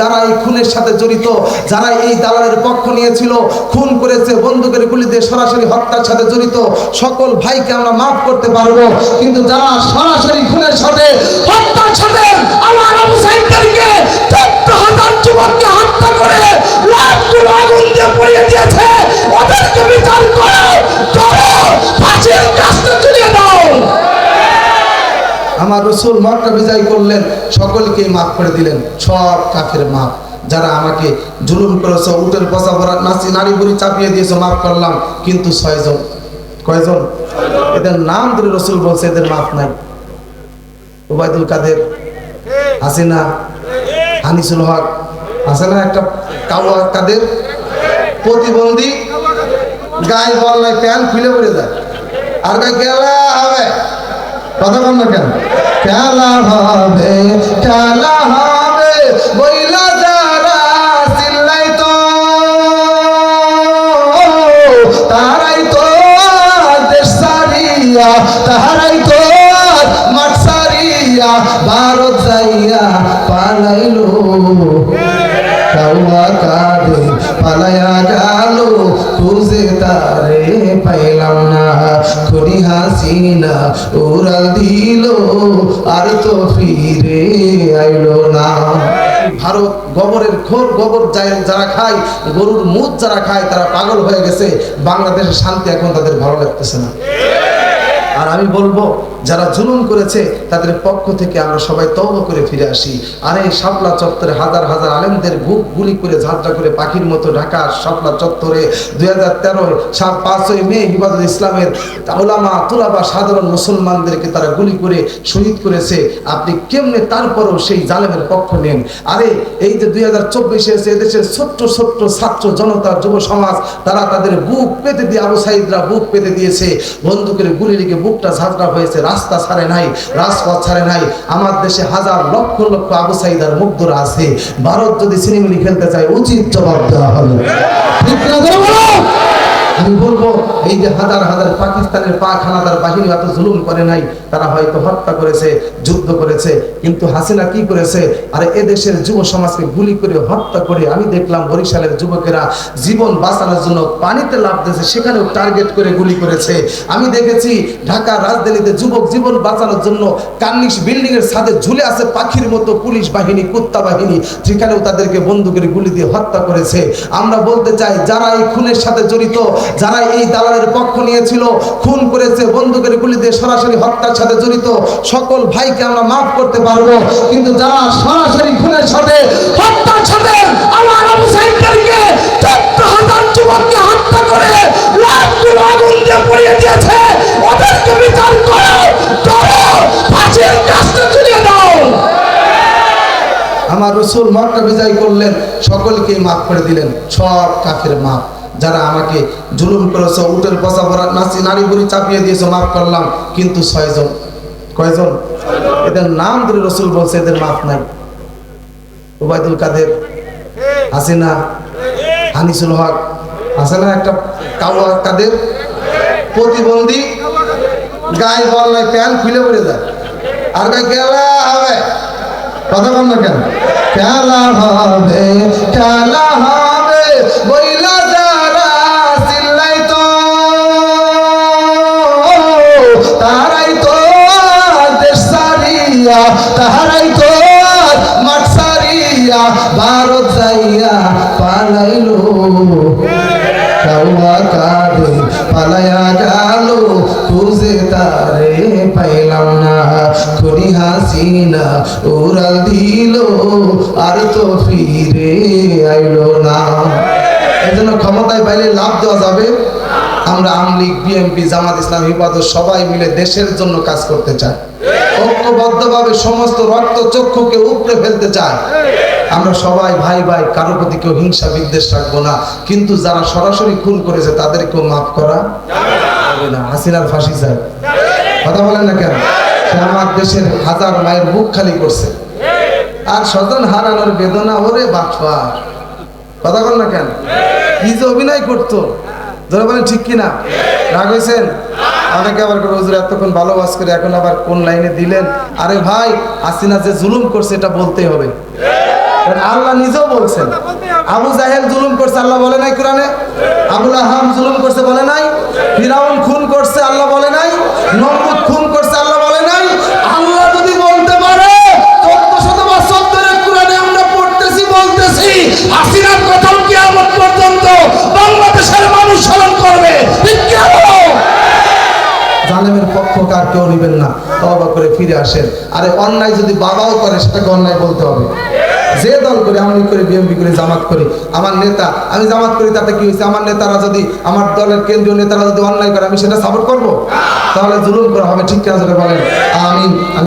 যারা এই খুনের সাথে জড়িত, যারা এই দালালের পক্ষ নিয়েছিল, খুন করেছে বন্দুকের গুলিতে সরাসরি হত্যার সাথে জড়িত, সকল ভাইকে আমরা মাফ করতে পারব। কিন্তু যারা সরাসরি খুনের আমার রসুল মক্কা বিজয় করলেন সকলকে মাফ করে দিলেন, সব কাফের মাফ। যারা আমাকে জুলুম করেছে, উটের বসা ভরা নাচি নারী বুড়ি চাপিয়ে দিয়েছে, মাফ করলাম, কিন্তু ছয়জন, কয়জন? এদের নাম ধরে রসুল বলছে, এদের মাফ নাই। ওবায়দুল কাদের, হাসিনা, হানিসুল হক, আছে না একটা কাউয়া কাদের? প্রতিবন্ধী, গায়ে বল নাই, প্যান্ট খুলে পড়ে যায়। আর গেলা হবে। কথা বল না কেন? খেলা হবে খেলা হবে, বইলা যারা চিল্লাই তো, তারাই তো দেশ সারিয়া তারাই তো মাঠ সারিয়া ভারত যাইয়া পালাইলো। কাউয়া কাঁদে পালায়া গেল, খুঁজে তারে পাইলাম না। খুনি হাসিনা উড়াল দিল, আর তো ফিরে আইলো না। ভারত গোবরের ঘোর গোবর যারা খায়, গরুর মুখ যারা খায়, তারা পাগল হয়ে গেছে। বাংলাদেশের শান্তি এখন তাদের ভালো লাগতেছে না। আর আমি বলব যারা জুলুম করেছে, তাদের পক্ষ থেকে আমরা সবাই তওবা করে ফিরে আসি। আর এই শাপলা চত্বরে হাজার হাজার আলেমদের বুক গুলি করে ঝাঁঝরা করে পাখির মতো ঢাকা শাপলা চত্বরে দুই হাজার তেরোয় পাঁচই মে হিবাদুল ইসলামের ওলামা তুলাবা সাধারণ মুসলমানদেরকে তারা গুলি করে শহীদ করেছে। আপনি কেমনে তারপরেও সেই জালেমের পক্ষ নেন? আরে, এই যে দুই হাজার চব্বিশে এসে এদেশের ছোট্ট ছোট্ট ছাত্র জনতা, যুব সমাজ, তারা তাদের বুক পেতে দিয়ে আবু সাইদরা বুক পেতে দিয়েছে। বন্দুকের গুলি লেগে বুকটা ঝাঁঝরা হয়েছে। রাস্তা ছাড়ে নাই, রাজপথ ছাড়ে নাই। আমার দেশে হাজার লক্ষ লক্ষ আবু সাইদার মুগ্ধরা আছে। ভারত যদি সিনেমিনি খেলতে চায়, উচিত জবাব দেওয়া হবে। ঠিক না জোরে বলো? আমি বলব এই যে হাজার হাজার পাকিস্তানের পাক হানাদার বাহিনী এত জুলুম করে নাই, তারা হয়তো হত্যা করেছে, যুদ্ধ করেছে, কিন্তু হাসিনা কি করেছে? আর এদেশের যুব সমাজকে গুলি করে হত্যা করে আমি দেখলাম বরিশালের যুবকেরা জীবন বাঁচানোর জন্য পানিতে লাভ দিয়েছে, সেখানেও টার্গেট করে গুলি করেছে। আমি দেখেছি ঢাকার রাজধানীতে যুবক জীবন বাঁচানোর জন্য কার্নিশ বিল্ডিং এর ছাদে ঝুলে আছে পাখির মতো পুলিশ বাহিনী, কুত্তা বাহিনী সেখানেও তাদেরকে বন্দুকের গুলি দিয়ে হত্যা করেছে। আমরা বলতে চাই, যারা এই খুনের সাথে জড়িত, যারা এই দালালের পক্ষ নিয়েছিল, খুন করেছে, বন্দুকের গুলি দিয়ে সরাসরি হত্যার সাথে জড়িত। সকল ভাইকে আমরা মাফ করতে পারব, কিন্তু যারা সরাসরি খুনের সাথে হত্যার সাথে আমার আবু সাইদকে হাজার যুবককে হত্যা করে আমার রসুল মক্কা বিজয় করলেন সকলকে মাফ করে দিলেন, সব কাফের মাফ। যারা আমাকে জুলুম করেছে, উটের বসা ভরা নাচি নারী বুড়ি চাপিয়ে দিয়েছে, মাফ করলাম, কিন্তু ছয়জন। কয়জন? এদের নাম ধরে রসুল বলছে, এদের মাফ নাই। ওবায়দুল কাদের, হাসিনা, হানিসুল হক, আছে না একটা কাউয়া কাদের? প্রতিবন্ধী, গায়ে বল নাই প্যান্ট খুলে পড়ে যায়। আর গায়ে গেলা হবে। কথা বল না কেন? খেলা হবে। পালায়া গেল খুঁজে তারে পাইলাম না। খুনি হাসিনা উড়াল দিল, আর তো ফিরে আইলো না। এজন্য ক্ষমতায় পাইলে লাভ দেওয়া যাবে। আমরা আমলিগ বিএনপি, জামাত ইসলাম, হিফাজত সবাই মিলে দেশের জন্য কাজ করতে চাই। ঐক্যবদ্ধভাবে সমস্ত রক্ত চক্ষুকে উপড়ে ফেলতে চাই। আমরা সবাই ভাই ভাই কারও প্রতি কেউ হিংসা, বিদ্বেষ রাখব না। কিন্তু যারা সরাসরি খুন করেছে তাদেরকেও মাফ করা যাবে না। হাসিনার ফাঁসি চাই। কথা বলেন না কেন? সে আমার দেশের হাজার মায়ের বুক খালি করছে। আর স্বজন হারানোর বেদনা, ওরে বাপা। কথা বল না কেন? কি যে অভিনয় করতো? ধরে বলেন ঠিক কিনা? রাগ হয়েছেন? অনেকে আবার হুজুর, এতক্ষণ ভালো ওয়াজ করে, এখন আবার কোন লাইনে দিলেন? আরে ভাই, হাসিনা যে জুলুম করছে, এটা বলতেই হবে। আল্লাহ নিজেও বলছেন, আবু জাহেল জুলুম করছে, আল্লাহ বলে নাই কোরআনে? আবুল আহাম জুলুম করছে বলে নাই? ফিরাউন খুন করছে, আল্লাহ বলে নাই? নমরুদ খুন করছে, আল্লাহ বলে নাই? আল্লাহ যদি বলতে পারে করে ফিরে আসেন। আরে অন্যায় যদি বাবাও করে, সেটাকে অন্যায় বলতে হবে। যে দল করে আমি করে, বিএমপি করে, জামাত করি, আমার নেতা, আমি জামাত করি, তাতে কি হয়েছে? আমার নেতারা যদি, আমার দলের কেন্দ্রীয় নেতারা যদি অন্যায় করে, আমি সেটা সাপোর্ট করব? তাহলে জুলুম করা হবে, ঠিক আছে বলেন? আমিন।